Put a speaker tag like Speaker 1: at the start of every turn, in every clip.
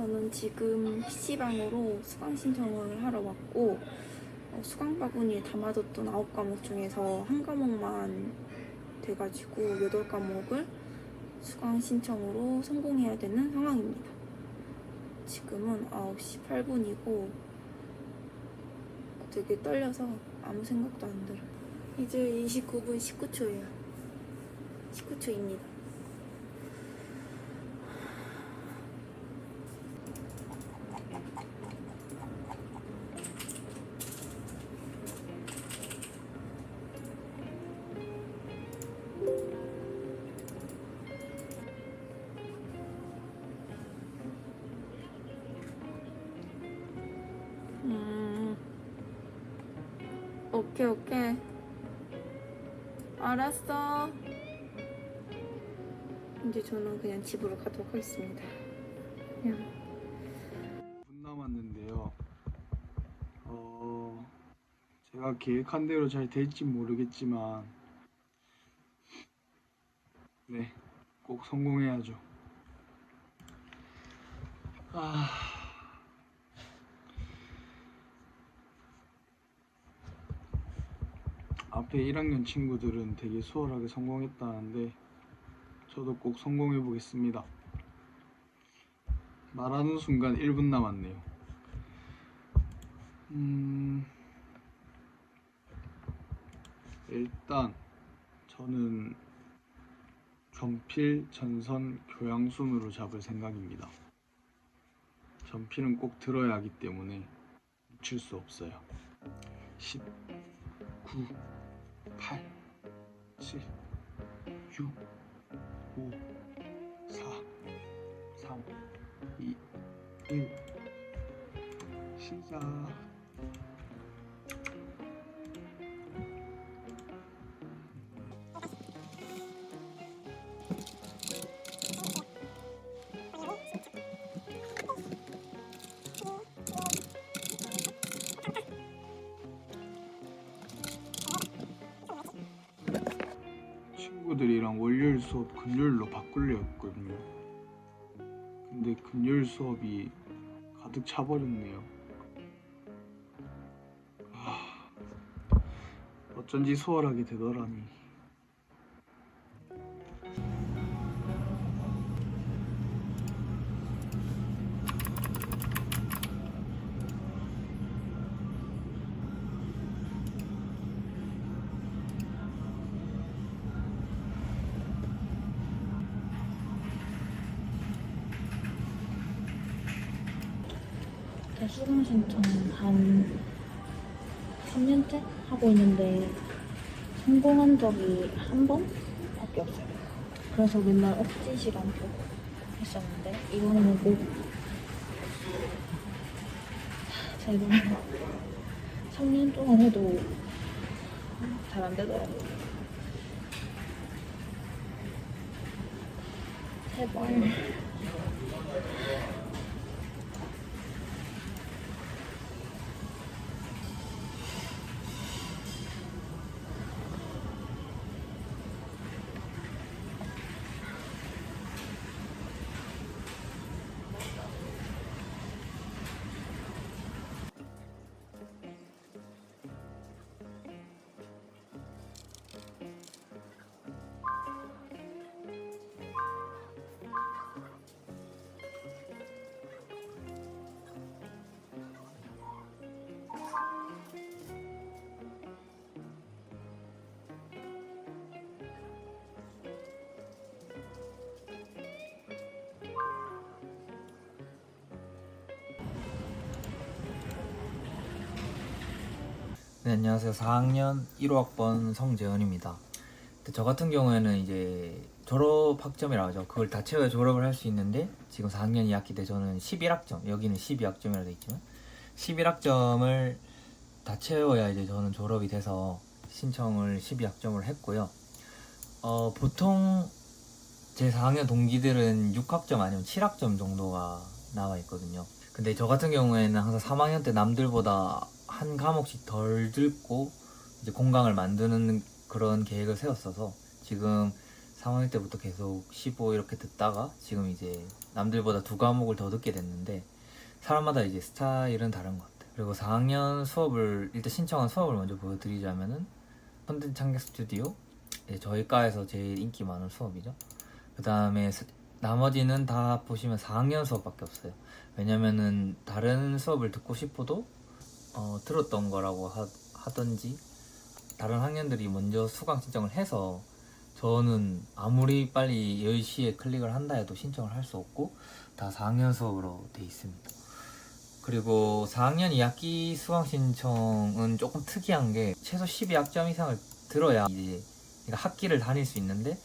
Speaker 1: 저는 지금 PC방으로 수강 신청을 하러 왔고 어, 수강 바구니에 담아뒀던 9과목 중에서 한 과목만 돼가지고 8과목을 수강 신청으로 성공해야 되는 상황입니다. 지금은 9시 8분이고 되게 떨려서 아무 생각도 안 들어요. 이제 29분 19초예요. 19초입니다. 오케이, 오케이. 알았어. 이제 저는 그냥 집으로 가도록 하겠습니다. 그냥.
Speaker 2: 분 남았는데요. 어, 제가 계획한 대로 잘 될지 모르겠지만, 네, 꼭 성공해야죠. 아, 앞에 1학년 친구들은 되게 수월하게 성공했다는데, 저도 꼭 성공해 보겠습니다. 말하는 순간 1분 남았네요. 음, 일단 저는 전필 전선 교양순으로 잡을 생각입니다. 전필은 꼭 들어야 하기 때문에 놓칠 수 없어요. 10, 9, 8, 7, 6, 5, 4, 3, 2, 1 시작 했거든요. 근데 금요일 수업이 가득 차버렸네요. 아, 어쩐지 수월하게 되더라니.
Speaker 1: 제 수강 신청 한 3년째 하고 있는데 성공한 적이 한 번밖에 없어요. 그래서 맨날 억지 시간 표 했었는데 이번에는 꼭 제가 3년 동안 해도 잘 안 되더라고요. 제발.
Speaker 3: 네, 안녕하세요. 4학년 1호 학번 성재현입니다. 근데 저 같은 경우에는 이제 졸업 학점이라고 하죠. 그걸 다 채워야 졸업을 할 수 있는데 지금 4학년 2학기 때 저는 11학점, 여기는 12학점이라고 돼 있지만 11학점을 다 채워야 이제 저는 졸업이 돼서 신청을 12학점을 했고요. 어, 보통 제 4학년 동기들은 6학점 아니면 7학점 정도가 나와 있거든요. 근데 저 같은 경우에는 항상 3학년 때 남들보다 한 과목씩 덜 듣고 이제 공강을 만드는 그런 계획을 세웠어서 지금 3학년 때부터 계속 15 이렇게 듣다가 지금 이제 남들보다 두 과목을 더 듣게 됐는데 사람마다 이제 스타일은 다른 것 같아요. 그리고 4학년 수업을 일단 신청한 수업을 먼저 보여드리자면은 컨텐츠 창작 스튜디오 예, 저희 과에서 제일 인기 많은 수업이죠. 그 다음에 나머지는 다 보시면 4학년 수업밖에 없어요. 왜냐면은 다른 수업을 듣고 싶어도 어, 들었던 거라고 하, 하던지 다른 학년들이 먼저 수강 신청을 해서 저는 아무리 빨리 10시에 클릭을 한다 해도 신청을 할 수 없고 다 4학년 수업으로 돼 있습니다. 그리고 4학년 2학기 수강 신청은 조금 특이한 게 최소 12학점 이상을 들어야 이제 그러니까 학기를 다닐 수 있는데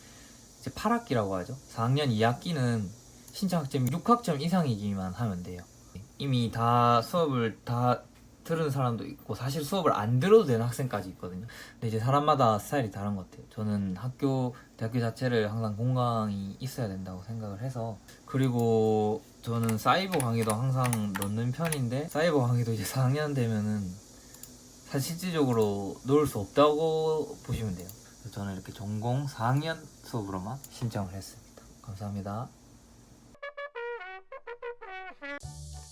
Speaker 3: 이제 8학기라고 하죠. 4학년 2학기는 신청 학점이 6학점 이상이기만 하면 돼요. 이미 다 수업을 다 들은 사람도 있고 사실 수업을 안 들어도 되는 학생까지 있거든요. 근데 이제 사람마다 스타일이 다른 것 같아요. 저는 학교 대학교 자체를 항상 공강이 있어야 된다고 생각을 해서 그리고 저는 사이버 강의도 항상 넣는 편인데 사이버 강의도 이제 4학년 되면은 사실 실질적으로 놓을 수 없다고 보시면 돼요. 저는 이렇게 전공 4학년 수업으로만 신청을 했습니다. 감사합니다.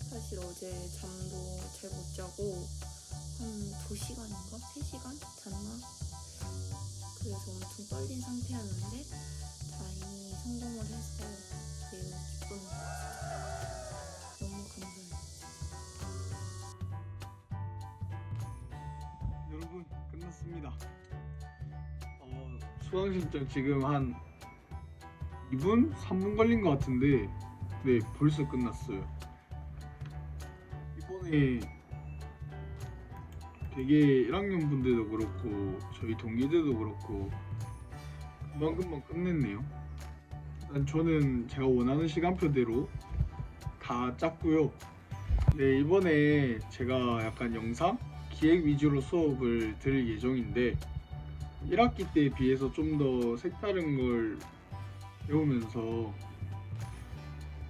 Speaker 1: 사실 어제 잠도 잘 못 자고 한 2시간인가? 3시간 잤나? 그래서 엄청 떨린 상태였는데 다행히 성공을 해서 매우 기쁩니다. 너무 감사해요.
Speaker 2: 여러분 끝났습니다. 어, 수강 신청 지금 한 2분, 3분 걸린 것 같은데 네 벌써 끝났어요. 이번에 되게 1학년 분들도 그렇고 저희 동기들도 그렇고 금방 금방 끝냈네요. 일단 저는 제가 원하는 시간표대로 다 짰고요. 네 이번에 제가 약간 영상 기획 위주로 수업을 들을 예정인데 1학기 때에 비해서 좀 더 색다른 걸 배우면서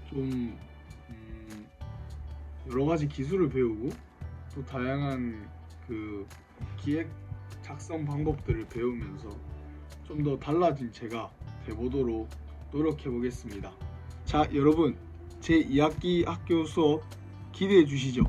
Speaker 2: 좀 음, 여러 가지 기술을 배우고 또 다양한 그 기획 작성 방법들을 배우면서 좀 더 달라진 제가 돼보도록 노력해 보겠습니다. 자, 여러분 제 2학기 학교 수업 기대해 주시죠.